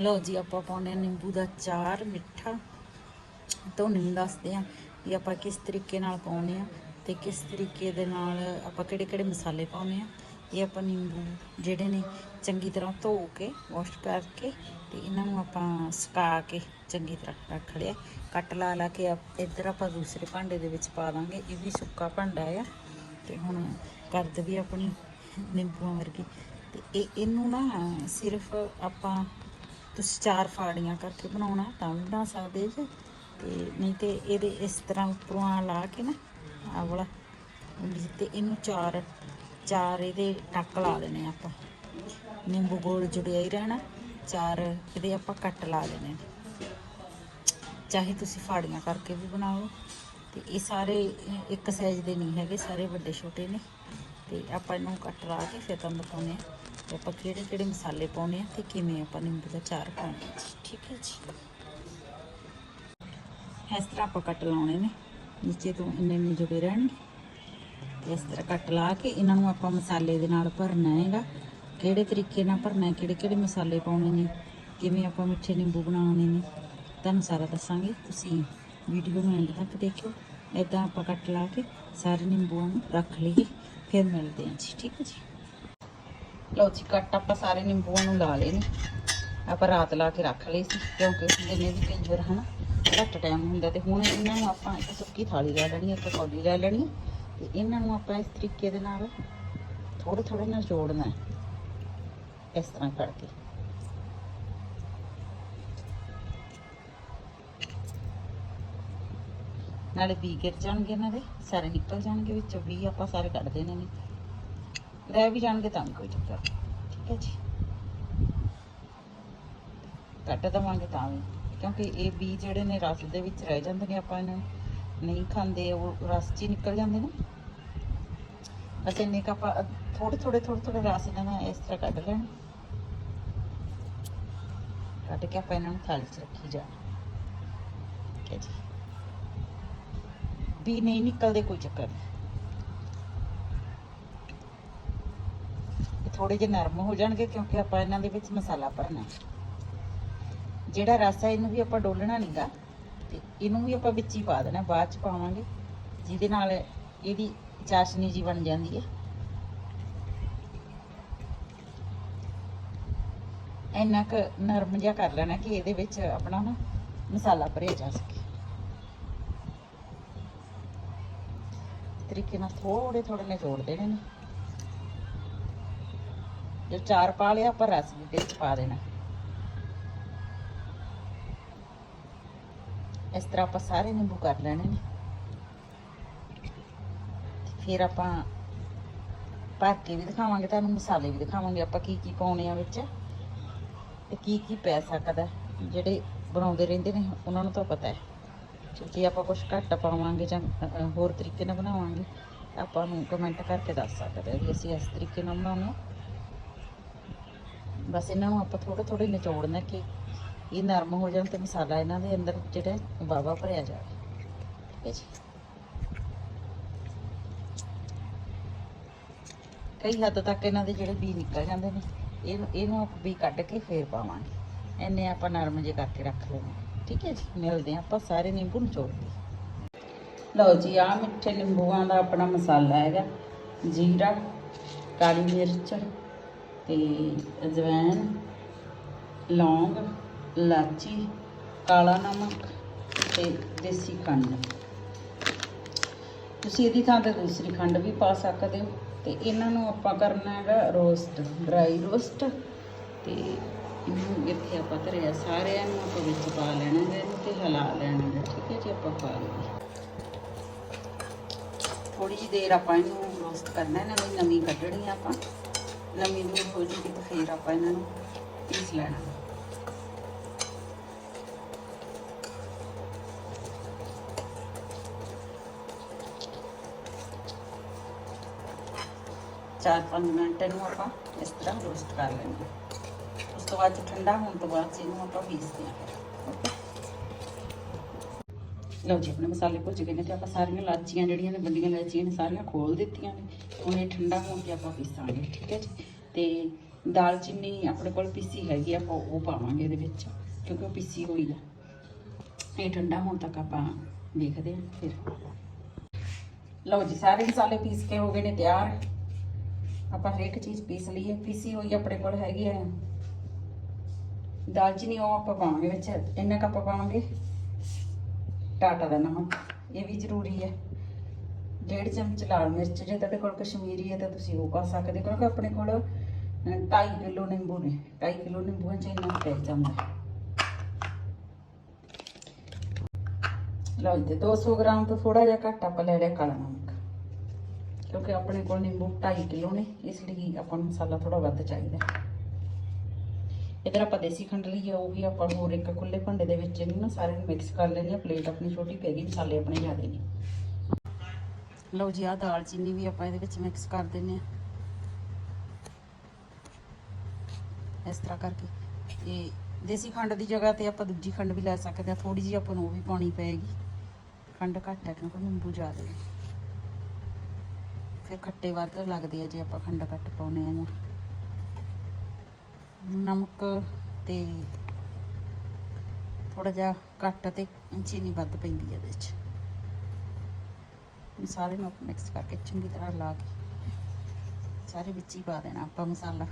ਲਓ ਜੀ, ਆਪਾਂ ਪਾਉਂਦੇ ਹਾਂ ਨਿੰਬੂ ਦਾ ਚਾਰ ਮਿੱਠਾ। ਤੁਹਾਨੂੰ ਵੀ ਦੱਸਦੇ ਆ ਵੀ ਆਪਾਂ ਕਿਸ ਤਰੀਕੇ ਨਾਲ ਪਾਉਂਦੇ ਆ ਤੇ ਕਿਸ ਤਰੀਕੇ ਦੇ ਨਾਲ ਆਪਾਂ ਕਿਹੜੇ ਕਿਹੜੇ ਮਸਾਲੇ ਪਾਉਂਦੇ ਆ ਇਹ ਆਪਾਂ ਨਿੰਬੂ ਜਿਹੜੇ ਨੇ ਚੰਗੀ ਤਰ੍ਹਾਂ ਧੋ ਕੇ ਵਾਸ਼ ਕਰਕੇ ਤੇ ਇਹਨਾਂ ਨੂੰ ਆਪਾਂ ਸੁਕਾ ਕੇ ਚੰਗੀ ਤਰ੍ਹਾਂ ਰੱਖ ਲਿਆ। ਕੱਟ ਲਾ ਲਾ ਕੇ ਆਪ- ਇੱਧਰ ਆਪਾਂ ਦੂਸਰੇ ਭਾਂਡੇ ਦੇ ਵਿੱਚ ਪਾ ਦਾਂਗੇ, ਇਹ ਵੀ ਸੁੱਕਾ ਭਾਂਡਾ ਆ। ਤੇ ਹੁਣ ਕਰਦ ਵੀ ਆਪਣੀ ਨਿੰਬੂਆਂ ਵਰਗੀ। ਤੇ ਇਹ, ਇਹਨੂੰ ਨਾ ਸਿਰਫ ਆਪਾਂ ਤੁਸੀਂ ਚਾਰ ਫਾੜੀਆਂ ਕਰਕੇ ਬਣਾਉਣਾ, ਤਾਂ ਵੀ ਬਣਾ ਸਕਦੇ ਜੇ। ਤੇ ਨਹੀਂ ਤੇ ਇਹਦੇ ਇਸ ਤਰ੍ਹਾਂ ਉੱਪਰੋਂ ਲਾ ਕੇ ਨਾ, ਆਹ ਵਾਲਾ, ਤੇ ਇਹਨੂੰ ਚਾਰ ਚਾਰ ਇਹਦੇ ਟੱਕ ਲਾ ਦੇਣੇ ਆਪਾਂ। ਨਿੰਬੂ ਗੋਲ ਜੁੜਿਆ ਹੀ ਰਹਿਣਾ, ਚਾਰ ਇਹਦੇ ਆਪਾਂ ਕੱਟ ਲਾ ਦੇਣੇ। ਚਾਹੇ ਤੁਸੀਂ ਫਾੜੀਆਂ ਕਰਕੇ ਵੀ ਬਣਾਓ। ਤੇ ਇਹ ਸਾਰੇ, ਇੱਕ ਸਾਈਜ਼ ਦੇ ਨਹੀਂ ਹੈਗੇ, ਸਾਰੇ ਵੱਡੇ ਛੋਟੇ ਨੇ। ਤੇ ਆਪਾਂ ਇਹਨੂੰ ਕੱਟ ਲਾ ਕੇ ਫਿਰ ਤੁਹਾਨੂੰ ਦਿਖਾਉਂਦੇ ਆ ਤੇ ਆਪਾਂ ਕਿਹੜੇ ਕਿਹੜੇ ਮਸਾਲੇ ਪਾਉਣੇ ਆ ਤੇ ਕਿਵੇਂ ਆਪਾਂ ਨਿੰਬੂ ਦਾ ਚਾਰ ਪਾਉਣਾ। ਜੀ ਠੀਕ ਹੈ ਜੀ। ਇਸ ਤਰ੍ਹਾਂ ਆਪਾਂ ਕੱਟ ਲਾਉਣੇ ਨੇ। ਨੀਚੇ ਤੋਂ ਇੰਨੇ ਇੰਨੇ ਜੁੜੇ ਰਹਿਣਗੇ। ਤੇ ਇਸ ਤਰ੍ਹਾਂ ਕੱਟ ਲਾ ਕੇ ਇਹਨਾਂ ਨੂੰ ਆਪਾਂ ਮਸਾਲੇ ਦੇ ਨਾਲ ਭਰਨਾ ਹੈਗਾ। ਕਿਹੜੇ ਤਰੀਕੇ ਨਾਲ ਭਰਨਾ ਹੈ, ਕਿਹੜੇ ਕਿਹੜੇ ਮਸਾਲੇ ਪਾਉਣੇ ਨੇ, ਕਿਵੇਂ ਆਪਾਂ ਮਿੱਠੇ ਨਿੰਬੂ ਬਣਾਉਣੇ ਨੇ, ਤੁਹਾਨੂੰ ਸਾਰਾ ਦੱਸਾਂਗੇ। ਤੁਸੀਂ ਵੀਡੀਓ ਨੂੰ ਐਂਡ ਤੱਕ ਦੇਖਿਓ। ਇਦਾਂ ਆਪਾਂ ਕੱਟ ਲਾ ਕੇ ਸਾਰੇ ਨਿੰਬੂਆਂ ਨੂੰ ਰੱਖ ਲਈਏ, ਫਿਰ ਮਿਲਦੇ ਹਾਂ ਜੀ। ਠੀਕ ਹੈ ਜੀ। ਲਓ ਜੀ, ਕੱਟ ਆਪਾਂ ਸਾਰੇ ਨਿੰਬੂਆਂ ਨੂੰ ਲਾ ਲਏ ਨੇ। ਆਪਾਂ ਰਾਤ ਲਾ ਕੇ ਰੱਖ ਲਏ ਸੀ, ਕਿਉਂਕਿ ਦਿਨੇ ਵੀ ਕਈ ਵਾਰ ਹਨਾ ਘੱਟ ਟਾਈਮ ਹੁੰਦਾ ਤੇ ਹੁਣ ਇਹਨਾਂ ਨੂੰ ਆਪਾਂ ਇੱਕ ਸੁੱਕੀ ਥਾਲੀ ਲੈ ਲੈਣੀ, ਇੱਕ ਕੌਲੀ ਲੈ ਲੈਣੀ, ਤੇ ਇਹਨਾਂ ਨੂੰ ਆਪਾਂ ਇਸ ਤਰੀਕੇ ਦੇ ਨਾਲ ਥੋੜੇ ਥੋੜੇ ਨਾਲ ਜੋੜਨਾ ਇਸ ਤਰ੍ਹਾਂ ਕਰਕੇ। ਨਾਲੇ ਵੀ ਗਿਰ ਜਾਣਗੇ ਇਹਨਾਂ ਦੇ, ਸਾਰੇ ਨਿਕਲ ਜਾਣਗੇ ਵਿੱਚੋਂ ਵੀ ਆਪਾਂ ਸਾਰੇ ਕੱਢ ਦੇਣੇ ਨੇ। ਰਹਿ ਵੀ ਜਾਣਗੇ ਤਾਂ ਵੀ ਕੋਈ ਚੱਕਰ ਨਹੀਂ। ਠੀਕ ਹੈ ਜੀ। ਕੱਟ ਦਵਾਂਗੇ ਤਾਂ ਵੀ। ਕਿਉਂਕਿ ਇਹ ਬੀ ਜਿਹੜੇ ਨੇ ਰਸ ਦੇ ਵਿੱਚ ਰਹਿ ਜਾਂਦੇ ਨੇ ਆਪਾਂ ਇਹਨਾਂ ਨਹੀਂ ਖਾਂਦੇ ਉਹ ਰਸ 'ਚ ਹੀ ਨਿਕਲ ਜਾਂਦੇ ਨੇ। ਬਸ ਇੰਨੇ ਕੁ ਆਪਾਂ ਥੋੜੇ ਥੋੜੇ ਥੋੜੇ ਥੋੜੇ ਰਸ ਇਹਨਾਂ ਦਾ ਇਸ ਤਰ੍ਹਾਂ ਕੱਢ ਲੈਣ। ਕੱਢ ਕੇ ਆਪਾਂ ਇਹਨਾਂ ਨੂੰ ਥਾਲੀ 'ਚ ਰੱਖੀ ਜਾਣਾ ਠੀਕ ਹੈ ਜੀ। ਵੀ ਨਹੀਂ ਨਿਕਲਦੇ ਕੋਈ ਚੱਕਰ ਨਹੀਂ। ਥੋੜੇ ਜਿਹੇ ਨਰਮ ਹੋ ਜਾਣਗੇ ਕਿਉਂਕਿ ਆਪਾਂ ਇਹਨਾਂ ਦੇ ਵਿੱਚ ਮਸਾਲਾ ਭਰਨਾ ਹੈ। ਜਿਹੜਾ ਰਸ ਹੈ, ਇਹਨੂੰ ਵੀ ਆਪਾਂ ਡੋਲਣਾ ਨਹੀਂਗਾ ਤੇ ਇਹਨੂੰ ਵੀ ਆਪਾਂ ਵਿੱਚ ਹੀ ਪਾ ਦੇਣਾ, ਬਾਅਦ ਚ ਪਾਵਾਂਗੇ। ਜਿਹਦੇ ਨਾਲ ਇਹਦੀ ਚਾਸ਼ਨੀ ਜੀ ਬਣ ਜਾਂਦੀ ਹੈ। ਇੰਨਾ ਕੁ ਨਰਮ ਜਿਹਾ ਕਰ ਲੈਣਾ ਕਿ ਇਹਦੇ ਵਿੱਚ ਆਪਣਾ ਨਾ ਮਸਾਲਾ ਭਰਿਆ ਜਾ ਸਕੇ। ਤਰੀਕੇ ਨਾਲ ਥੋੜੇ ਥੋੜੇ ਨੇ ਜੋੜ ਦੇਣੇ ਨੇ। ਜੇ ਚਾਰ ਪਾ ਲਿਆ, ਆਪਾਂ ਰਸ ਵੀ ਵਿੱਚ ਪਾ ਦੇਣਾ। ਇਸ ਤਰ੍ਹਾਂ ਆਪਾਂ ਸਾਰੇ ਨਿੰਬੂ ਕਰ ਲੈਣੇ ਨੇ। ਫਿਰ ਆਪਾਂ ਭਰ ਕੇ ਵੀ ਦਿਖਾਵਾਂਗੇ, ਤੁਹਾਨੂੰ ਮਸਾਲੇ ਵੀ ਦਿਖਾਵਾਂਗੇ, ਆਪਾਂ ਕੀ ਕੀ ਪਾਉਣੇ ਆ ਵਿੱਚ ਤੇ ਕੀ ਕੀ ਪੈ ਸਕਦਾ। ਜਿਹੜੇ ਬਣਾਉਂਦੇ ਰਹਿੰਦੇ ਨੇ, ਉਹਨਾਂ ਨੂੰ ਤਾਂ ਪਤਾ ਹੈ। ਕਿਉਂਕਿ ਆਪਾਂ ਕੁਝ ਘੱਟ ਪਾਵਾਂਗੇ ਜਾਂ ਹੋਰ ਤਰੀਕੇ ਨਾਲ ਬਣਾਵਾਂਗੇ, ਆਪਾਂ ਨੂੰ ਕਮੈਂਟ ਕਰਕੇ ਦੱਸ ਸਕਦੇ ਆ ਵੀ ਅਸੀਂ ਇਸ ਤਰੀਕੇ ਨਾਲ ਬਣਾਉਂਦੇ ਬਸ ਇਹਨਾਂ ਨੂੰ ਆਪਾਂ ਥੋੜੇ ਥੋੜੇ ਨਿਚੋੜਨਾ ਕਿ ਇਹ ਨਰਮ ਹੋ ਜਾਣ ਤੇ ਮਸਾਲਾ ਇਹਨਾਂ ਦੇ ਅੰਦਰ ਜਿਹੜਾ ਬਾਵਾ ਭਰਿਆ ਜਾਵੇ। ਠੀਕ ਹੈ ਜੀ? ਕਈ ਹੱਦ ਤੱਕ ਇਹਨਾਂ ਦੇ ਜਿਹੜੇ ਬੀ ਨਿਕਲ ਜਾਂਦੇ ਨੇ, ਇਹ ਇਹਨੂੰ ਆਪਾਂ ਬੀ ਕੱਢ ਕੇ ਫੇਰ ਪਾਵਾਂਗੇ। ਇੰਨੇ ਆਪਾਂ ਨਰਮ ਜੇ ਕਰਕੇ ਰੱਖ ਲਵਾਂਗੇ ਠੀਕ ਹੈ ਜੀ? ਮਿਲਦੇ ਹਾਂ ਆਪਾਂ ਸਾਰੇ ਨਿੰਬੂ ਨਿਚੋੜ ਕੇ ਲਓ ਜੀ ਆ ਮਿੱਠੇ ਨਿੰਬੂਆਂ ਦਾ ਆਪਣਾ ਮਸਾਲਾ ਹੈਗਾ। ਜੀਰਾ, ਕਾਲੀ ਮਿਰਚ ਤੇ ਅਜਵਾਇਣ ਲੌਂਗ ਇਲਾਚੀ ਕਾਲਾ ਨਮਕ ਤੇ ਦੇਸੀ ਖੰਡ। ਤੁਸੀਂ ਇਹਦੀ ਥਾਂ ਤੇ ਦੂਸਰੀ ਖੰਡ ਵੀ ਪਾ ਸਕਦੇ ਹੋ ਤੇ ਇਹਨਾਂ ਨੂੰ ਆਪਾਂ ਕਰਨਾ ਹੈਗਾ ਰੋਸਟ, ਡਰਾਈ ਰੋਸਟ ਤੇ ਇਹਨੂੰ ਇੱਥੇ ਆਪਾਂ ਧਰਿਆ, ਸਾਰਿਆਂ ਨੂੰ ਆਪਾਂ ਵਿੱਚ ਪਾ ਲੈਣਾ ਹੈ ਇਹਨੂੰ ਤੇ ਹਿਲਾ ਲੈਣਾ ਹੈ, ਠੀਕ ਹੈ ਜੀ, ਆਪਾਂ ਪਾ ਲਈਏ। ਥੋੜੀ ਜਿਹੀ ਦੇਰ ਆਪਾਂ ਇਹਨੂੰ ਰੋਸਟ ਕਰਨਾ ਹੈ ਨਵੀਂ ਨਵੀਂ ਕੱਢਣੀ ਆਪਾਂ। ਨਵੀਂ ਦੂਰ ਹੋ ਜੂਗੀ ਤਾਂ ਫਿਰ ਆਪਾਂ ਇਹਨਾਂ ਨੂੰ ਪੀਸ ਲੈਣਾ ਚਾਰ ਪੰਜ ਮਿੰਟ ਇਹਨੂੰ ਆਪਾਂ ਇਸ ਤਰ੍ਹਾਂ ਰੋਸਟ ਕਰ ਲੈਣਾ ਉਸ ਤੋਂ ਬਾਅਦ ਠੰਡਾ ਹੋਣ ਤੋਂ ਬਾਅਦ ਇਹਨੂੰ ਆਪਾਂ ਪੀਸਦੇ ਹਾਂ ਓਕੇ ਲਓ ਜੀ ਆਪਣੇ ਮਸਾਲੇ ਭੁੱਜ ਗਏ ਨੇ ਤੇ ਆਪਾਂ ਸਾਰੀਆਂ ਲਾਚੀਆਂ ਜਿਹੜੀਆਂ ਨੇ ਵੱਡੀਆਂ ਲਾਚੀਆਂ ਨੇ ਸਾਰੀਆਂ ਖੋਲ ਦਿੱਤੀਆਂ ਨੇ ਹੁਣ ਠੰਡਾ ਹੋਣ ਤੇ ਆਪਾਂ ਪੀਸਾਂਗੇ, ਠੀਕ ਹੈ ਜੀ? ਤੇ ਦਾਲਚੀਨੀ ਆਪਣੇ ਕੋਲ ਪੀਸੀ ਹੈਗੀ ਆਪਾਂ ਉਹ ਪਾਵਾਂਗੇ ਇਹਦੇ ਵਿੱਚ, ਕਿਉਂਕਿ ਉਹ ਪੀਸੀ ਹੋਈ ਆ। ਇਹ ਠੰਡਾ ਹੋਣ ਤੱਕ ਆਪਾਂ ਦੇਖਦੇ ਹਾਂ, ਫਿਰ। ਲਓ ਜੀ, ਸਾਰੇ ਮਸਾਲੇ ਪੀਸ ਕੇ ਹੋ ਗਏ ਨੇ ਤਿਆਰ। ਆਪਾਂ ਹਰੇਕ ਚੀਜ਼ ਪੀਸ ਲਈ ਹੈ ਪੀਸੀ ਹੋਈ ਆਪਣੇ ਕੋਲ ਹੈਗੀ ਹੈ ਦਾਲਚੀਨੀ ਉਹ ਆਪਾਂ ਪਾਵਾਂਗੇ ਵਿੱਚ, ਇੰਨਾ ਕੁ ਆਪਾਂ ਪਾਵਾਂਗੇ। ਟਾਟਾ ਦਾ ਨਮਕ। ਡੇਢ ਚਮਚ ਲਾਲ ਮਿਰਚ, ਜੇ ਤੁਹਾਡੇ ਕੋਲ ਕਸ਼ਮੀਰੀ ਹੈ ਤਾਂ ਤੁਸੀਂ ਉਹ ਪਾ ਸਕਦੇ ਹੋ, ਕਿਉਂਕਿ ਆਪਣੇ ਕੋਲ 2.5 ਕਿਲੋ ਨਿੰਬੂ ਨੇ 2.5 ਕਿਲੋ ਨਿੰਬੂਆਂ ਚ ਇੰਨਾ ਪੈ ਜਾਂਦਾ ਹੈ। ਲਓ ਜੀ 200 ਗ੍ਰਾਮ ਤੋਂ ਥੋੜਾ ਜਿਹਾ ਘੱਟ ਆਪਾਂ ਲੈ ਲਿਆ ਕਾਲਾ ਨਮਕ, ਕਿਉਂਕਿ ਆਪਣੇ ਕੋਲ ਨਿੰਬੂ 2.5 ਕਿਲੋ ਨੇ, ਇਸ ਲਈ ਆਪਾਂ ਨੂੰ ਮਸਾਲਾ ਥੋੜਾ ਵੱਧ ਚਾਹੀਦਾ ਹੈ। ਇਧਰ ਆਪਾਂ ਦੇਸੀ ਖੰਡ ਲਈ ਉਹ ਵੀ ਆਪਾਂ ਹੋਰ ਇੱਕ ਖੁੱਲੇ ਭਾਂਡੇ ਦੇ ਵਿੱਚ ਇਹਨੂੰ ਨਾ ਸਾਰਿਆਂ ਨੂੰ ਮਿਕਸ ਕਰ ਲੈਣੀ ਆ ਪਲੇਟ ਆਪਣੀ ਛੋਟੀ ਪੈ ਗਈ, ਮਸਾਲੇ ਆਪਣੇ ਜ਼ਿਆਦੇ ਨੇ ਲਓ ਜੀ, ਆਹ ਦਾਲ ਚੀਨੀ ਵੀ ਆਪਾਂ ਇਹਦੇ ਵਿੱਚ ਮਿਕਸ ਕਰ ਦਿੰਨੇ ਆ ਇਸ ਤਰ੍ਹਾਂ ਕਰਕੇ। ਇਹ ਦੇਸੀ ਖੰਡ ਦੀ ਜਗ੍ਹਾ ਤੇ ਆਪਾਂ ਦੂਜੀ ਖੰਡ ਵੀ ਲੈ ਸਕਦੇ ਆ ਥੋੜੀ ਜਿਹੀ ਆਪਾਂ ਨੂੰ ਉਹ ਵੀ ਪਾਉਣੀ ਪਏਗੀ। ਖੰਡ ਘੱਟ ਹੈ ਕਿਉਂਕਿ ਨਿੰਬੂ ਜ਼ਿਆਦਾ ਹੈ। ਫਿਰ ਖੱਟੇ ਵੱਧ ਲੱਗਦੇ ਆ ਜੇ ਆਪਾਂ ਖੰਡ ਘੱਟ ਪਾਉਨੇ ਆ ਨਮਕ ਤੇ ਥੋੜਾ ਜਿਹਾ ਘੱਟ ਤੇ ਚੀਨੀ ਵੱਧ ਪੈਂਦੀ ਹੈ ਇਹਦੇ ਵਿੱਚ। ਇਹ ਸਾਰੇ ਨੂੰ ਮਿਕਸ ਕਰਕੇ ਚੰਗੀ ਤਰ੍ਹਾਂ ਲਾ ਕੇ ਸਾਰੇ ਵਿੱਚ ਹੀ ਪਾ ਦੇਣਾ ਆਪਾਂ ਮਸਾਲਾ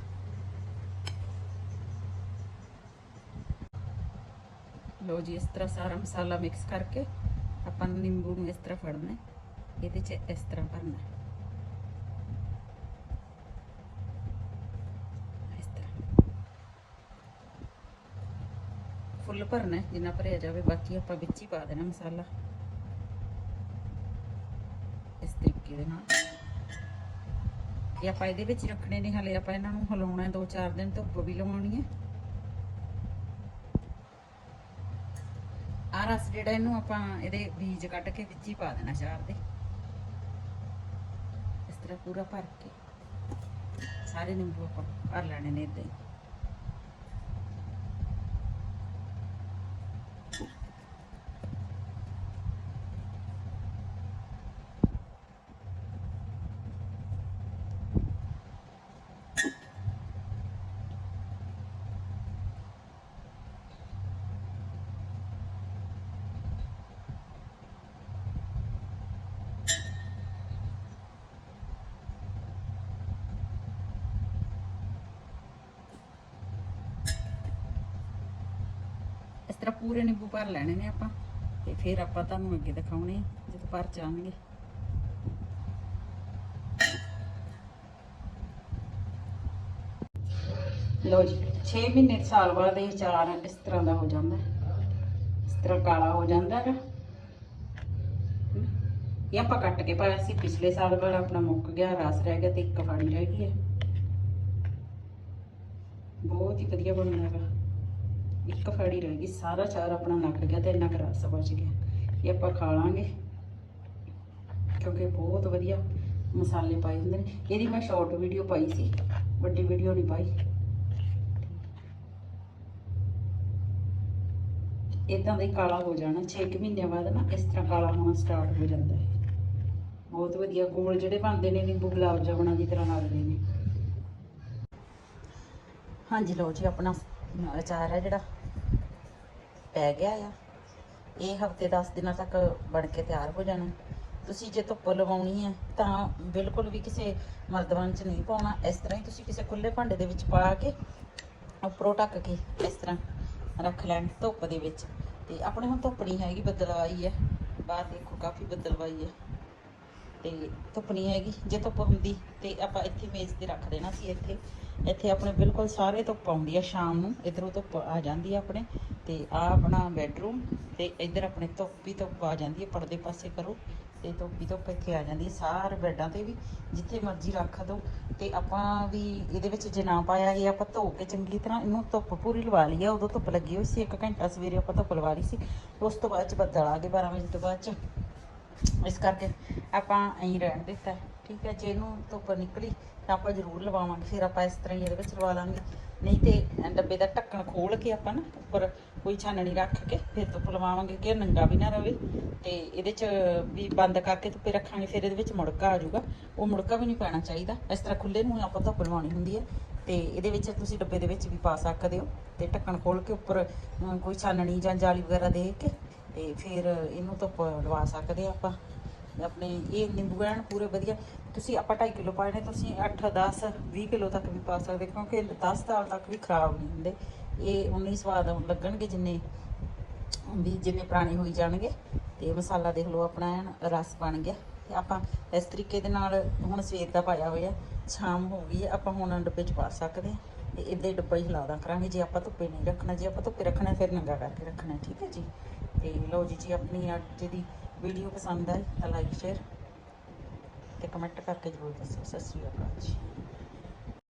ਲੋ ਜੀ ਇਸ ਤਰ੍ਹਾਂ ਸਾਰਾ ਮਸਾਲਾ ਮਿਕਸ ਕਰਕੇ ਆਪਾਂ ਨੂੰ ਨਿੰਬੂ ਨੂੰ ਇਸ ਤਰ੍ਹਾਂ ਫੜਨਾ ਹੈ ਇਹਦੇ 'ਚ ਇਸ ਤਰ੍ਹਾਂ ਭਰਨਾ ਹੈ ਇਸ ਤਰ੍ਹਾਂ ਫੁੱਲ ਭਰਨਾ ਹੈ ਜਿੰਨਾ ਭਰਿਆ ਜਾਵੇ ਬਾਕੀ ਆਪਾਂ ਵਿੱਚ ਹੀ ਪਾ ਦੇਣਾ ਮਸਾਲਾ ਇਸ ਤਰੀਕੇ ਦੇ ਨਾਲ ਇਹ ਆਪਾਂ ਇਹਦੇ ਵਿੱਚ ਰੱਖਣੇ ਨੇ, ਹਲੇ ਆਪਾਂ ਇਹਨਾਂ ਨੂੰ ਹਿਲਾਉਣਾ 2-4 ਦਿਨ ਧੁੱਪ ਵੀ ਲਵਾਉਣੀ ਹੈ। ਆ ਰਸ ਜਿਹੜਾ ਇਹਨੂੰ ਆਪਾਂ ਇਹਦੇ ਬੀਜ ਕੱਢ ਕੇ ਵਿੱਚ ਹੀ ਪਾ ਦੇਣਾ ਚਾਰ ਦੇ। ਇਸ ਤਰ੍ਹਾਂ ਪੂਰਾ ਭਰ ਕੇ। ਸਾਰੇ ਨਿੰਬੂ ਆਪਾਂ ਭਰ ਲੈਣੇ ਨੇ ਇਦਾਂ ਹੀ। ਤਰ੍ਹਾਂ ਪੂਰੇ ਨਿੰਬੂ ਭਰ ਲੈਣੇ ਨੇ ਆਪਾਂ ਤੇ ਫਿਰ ਆਪਾਂ ਤੁਹਾਨੂੰ ਅੱਗੇ ਦਿਖਾਉਣੇ ਜਦੋਂ ਭਰ ਜਾਣਗੇ। ਲੋ ਜੀ 6 ਮਹੀਨੇ ਸਾਲ ਬਾਅਦ ਇਹ ਚਾਰ ਇਸ ਤਰ੍ਹਾਂ ਦਾ ਹੋ ਜਾਂਦਾ ਇਸ ਤਰ੍ਹਾਂ ਕਾਲਾ ਹੋ ਜਾਂਦਾ ਹੈਗਾ। ਇਹ ਆਪਾਂ ਕੱਟ ਕੇ ਪਾਇਆ ਸੀ, ਪਿਛਲੇ ਸਾਲ ਵਾਲਾ ਆਪਣਾ ਮੁੱਕ ਗਿਆ, ਰਸ ਰਹਿ ਗਿਆ ਤੇ ਇੱਕ ਫਾੜੀ ਰਹਿ ਗਈ ਹੈ। ਬਹੁਤ ਹੀ ਵਧੀਆ ਬਣਦਾ ਹੈਗਾ। ਇੱਕ ਫੜੀ ਰਹਿ ਗਈ, ਸਾਰਾ ਚਾਰ ਆਪਣਾ ਲੱਗ ਗਿਆ ਤੇ ਇੰਨਾ ਕੁ ਰਸ ਬਚ ਗਿਆ ਇਹ ਆਪਾਂ ਖਾ ਲਾਂਗੇ। ਕਿਉਂਕਿ ਬਹੁਤ ਵਧੀਆ ਮਸਾਲੇ ਪਾਏ ਹੁੰਦੇ ਨੇ। ਇਹਦੀ ਮੈਂ ਸ਼ਾਰਟ ਵੀਡੀਓ ਪਾਈ ਸੀ, ਵੱਡੀ ਵੀਡੀਓ ਨਹੀਂ ਪਾਈ। ਇਦਾਂ ਦਾ ਹੀ ਕਾਲਾ ਹੋ ਜਾਣਾ 6 ਮਹੀਨਿਆਂ ਬਾਅਦ ਨਾ ਇਸ ਤਰ੍ਹਾਂ ਕਾਲਾ ਹੋਣਾ ਸਟਾਰਟ ਹੋ ਜਾਂਦਾ ਹੈ। ਬਹੁਤ ਵਧੀਆ, ਗੋਲ ਜਿਹੜੇ ਬਣਦੇ ਨੇ, ਨਿੰਬੂ ਗੁਲਾਬ ਜਾਮਣਾ ਦੀ ਤਰ੍ਹਾਂ ਲੱਗਦੇ ਨੇ। ਹਾਂਜੀ ਲਓ ਜੀ, ਆਪਣਾ ਅਚਾਰ ਹੈ ਜਿਹੜਾ। ਪੈ ਗਿਆ ਆ। ਇਹ ਹਫ਼ਤੇ 10 ਦਿਨਾਂ ਤੱਕ ਬਣ ਕੇ ਤਿਆਰ ਹੋ ਜਾਣਾ। ਤੁਸੀਂ ਜੇ ਧੁੱਪ ਲਵਾਉਣੀ ਹੈ ਤਾਂ ਬਿਲਕੁਲ ਵੀ ਕਿਸੇ ਮਰਦਵਾਨ 'ਚ ਨਹੀਂ ਪਾਉਣਾ। ਇਸ ਤਰ੍ਹਾਂ ਹੀ ਤੁਸੀਂ ਕਿਸੇ ਖੁੱਲੇ ਭਾਂਡੇ ਦੇ ਵਿੱਚ ਪਾ ਕੇ ਉੱਪਰੋਂ ਢੱਕ ਕੇ ਇਸ ਤਰ੍ਹਾਂ ਰੱਖ ਲੈਣ ਧੁੱਪ ਦੇ ਵਿੱਚ। ਤੇ ਆਪਣੇ ਹੁਣ ਧੁੱਪ ਨਹੀਂ ਹੈਗੀ, ਬਦਲਵਾਈ ਹੈ ਬਾਹਰ ਦੇਖੋ ਕਾਫੀ ਬਦਲਵਾਈ ਹੈ ਤੇ ਧੁੱਪ ਨਹੀਂ ਹੈਗੀ, ਜੇ ਧੁੱਪ ਹੁੰਦੀ ਤੇ ਆਪਾਂ ਇੱਥੇ ਮੇਜ਼ ਤੇ ਰੱਖ ਦੇਣਾ ਸੀ ਇੱਥੇ। ਇੱਥੇ ਆਪਣੇ ਬਿਲਕੁਲ ਸਾਰੇ ਧੁੱਪ ਆਉਂਦੀ ਆ, ਸ਼ਾਮ ਨੂੰ ਇਧਰੋਂ ਧੁੱਪ ਆ ਜਾਂਦੀ ਆ ਆਪਣੇ। ਤੇ ਆ ਆਪਣਾ ਬੈਡਰੂਮ ਤੇ ਇੱਧਰ ਆਪਣੇ ਧੁੱਪ ਹੀ ਧੁੱਪ ਆ ਜਾਂਦੀ ਹੈ, ਪਰਦੇ ਪਾਸੇ ਕਰੋ ਤੇ ਧੁੱਪੀ ਧੁੱਪ ਇੱਥੇ ਆ ਜਾਂਦੀ ਹੈ, ਸਾਰੇ ਬੈੱਡਾਂ ਤੇ ਵੀ ਜਿੱਥੇ ਮਰਜ਼ੀ ਰੱਖ ਦਿਓ ਤੇ ਆਪਾਂ ਵੀ ਇਹਦੇ ਵਿੱਚ ਜੇ ਨਾ ਪਾਇਆ ਇਹ ਆਪਾਂ ਧੋ ਕੇ ਚੰਗੀ ਤਰ੍ਹਾਂ ਇਹਨੂੰ ਧੁੱਪ ਪੂਰੀ ਲਵਾ ਲਈ ਆ ਉਦੋਂ ਧੁੱਪ ਲੱਗੀ ਹੋਈ ਸੀ 1 ਘੰਟਾ ਸਵੇਰੇ ਆਪਾਂ ਧੁੱਪ ਲਵਾ ਲਈ ਸੀ, ਉਸ ਤੋਂ ਬਾਅਦ ਚ ਬੱਦਲ ਆ ਗਏ 12 ਵਜੇ ਤੋਂ ਬਾਅਦ ਚ। ਇਸ ਕਰਕੇ ਆਪਾਂ ਐਂ ਰਹਿਣ ਦਿੱਤਾ, ਠੀਕ ਹੈ, ਜੇ ਇਹਨੂੰ ਧੁੱਪ ਨਿਕਲੀ ਆਪਾਂ ਜ਼ਰੂਰ ਲਵਾਵਾਂਗੇ, ਫਿਰ ਆਪਾਂ ਇਸ ਤਰ੍ਹਾਂ ਹੀ ਇਹਦੇ ਵਿੱਚ ਲਵਾ ਲਾਂਗੇ। ਨਹੀਂ ਤੇ ਡੱਬੇ ਦਾ ਢੱਕਣ ਖੋਲ ਕੇ ਆਪਾਂ ਨਾ ਉੱਪਰ ਕੋਈ ਛਾਨਣੀ ਰੱਖ ਕੇ ਫਿਰ ਧੁੱਪ ਲਵਾਵਾਂਗੇ ਕਿ ਨੰਗਾ ਵੀ ਨਾ ਰਵੇ। ਤੇ ਇਹਦੇ 'ਚ ਵੀ ਬੰਦ ਕਰਕੇ ਧੁੱਪੇ ਰੱਖਾਂਗੇ, ਫਿਰ ਇਹਦੇ ਵਿੱਚ ਮੁੜਕਾ ਆ ਜਾਊਗਾ। ਉਹ ਮੁੜਕਾ ਵੀ ਨਹੀਂ ਪੈਣਾ ਚਾਹੀਦਾ। ਇਸ ਤਰ੍ਹਾਂ ਖੁੱਲੇ ਨੂੰ ਹੀ ਆਪਾਂ ਧੁੱਪ ਲਵਾਉਣੀ ਹੁੰਦੀ ਹੈ। ਤੇ ਇਹਦੇ ਵਿੱਚ ਤੁਸੀਂ ਡੱਬੇ ਦੇ ਵਿੱਚ ਵੀ ਪਾ ਸਕਦੇ ਹੋ। ਤੇ ਢੱਕਣ ਖੋਲ ਕੇ ਉੱਪਰ ਕੋਈ ਛਾਨਣੀ ਜਾਂ ਜਾਲੀ ਵਗੈਰਾ ਦੇ ਕੇ ਤੇ ਫਿਰ ਇਹਨੂੰ ਧੁੱਪ ਲਵਾ ਸਕਦੇ ਆਪਾਂ। ਆਪਣੇ ਇਹ ਨਿੰਬੂ ਐਨ ਪੂਰੇ ਵਧੀਆ। ਤੁਸੀਂ ਆਪਾਂ 2.5 ਕਿਲੋ ਪਾਏ ਨੇ, ਤੁਸੀਂ 8 10 20 ਕਿਲੋ ਤੱਕ ਵੀ ਪਾ ਸਕਦੇ, ਕਿਉਂਕਿ 10 ਸਾਲ ਤੱਕ ਵੀ ਖਰਾਬ ਨਹੀਂ ਹੁੰਦੇ। ਇਹ ਉਨੀ ਸਵਾਦ ਲੱਗਣਗੇ ਜਿੰਨੇ, ਵੀ ਜਿੰਨੇ ਪੁਰਾਣੇ ਹੋਈ ਜਾਣਗੇ। ਤੇ ਮਸਾਲਾ ਦੇਖ ਲਓ, ਆਪਣਾ ਐਨ ਰਸ ਬਣ ਗਿਆ। ਤੇ ਆਪਾਂ ਇਸ ਤਰੀਕੇ ਦੇ ਨਾਲ ਹੁਣ ਸਵੇਰ ਦਾ ਪਾਇਆ ਹੋਇਆ, ਸ਼ਾਮ ਹੋ ਗਈ ਹੈ, ਆਪਾਂ ਹੁਣ ਡੱਬੇ 'ਚ ਪਾ ਸਕਦੇ ਹਾਂ। ਤੇ ਇਹਦੇ ਡੱਬਾ ਹੀ ਹਿਲਾਦਾ ਕਰਾਂਗੇ, ਜੇ ਆਪਾਂ ਧੁੱਪੇ ਨਹੀਂ ਰੱਖਣਾ, ਜੇ ਆਪਾਂ ਧੁੱਪੇ ਰੱਖਣਾ ਫਿਰ ਨੰਗਾ ਕਰਕੇ ਰੱਖਣਾ ਠੀਕ ਹੈ ਜੀ? ਤੇ ਲਓ ਜੀ ਜੀ ਆਪਣੀ ਅੱਜ ਦੀ ਵੀਡੀਓ ਪਸੰਦ ਆਈ ਤਾਂ ਲਾਈਕ ਸ਼ੇਅਰ ਤੇ ਕਮੈਂਟ ਕਰਕੇ ਜ਼ਰੂਰ ਦੱਸੋ। ਸਤਿ ਸ਼੍ਰੀ ਅਕਾਲ ਜੀ।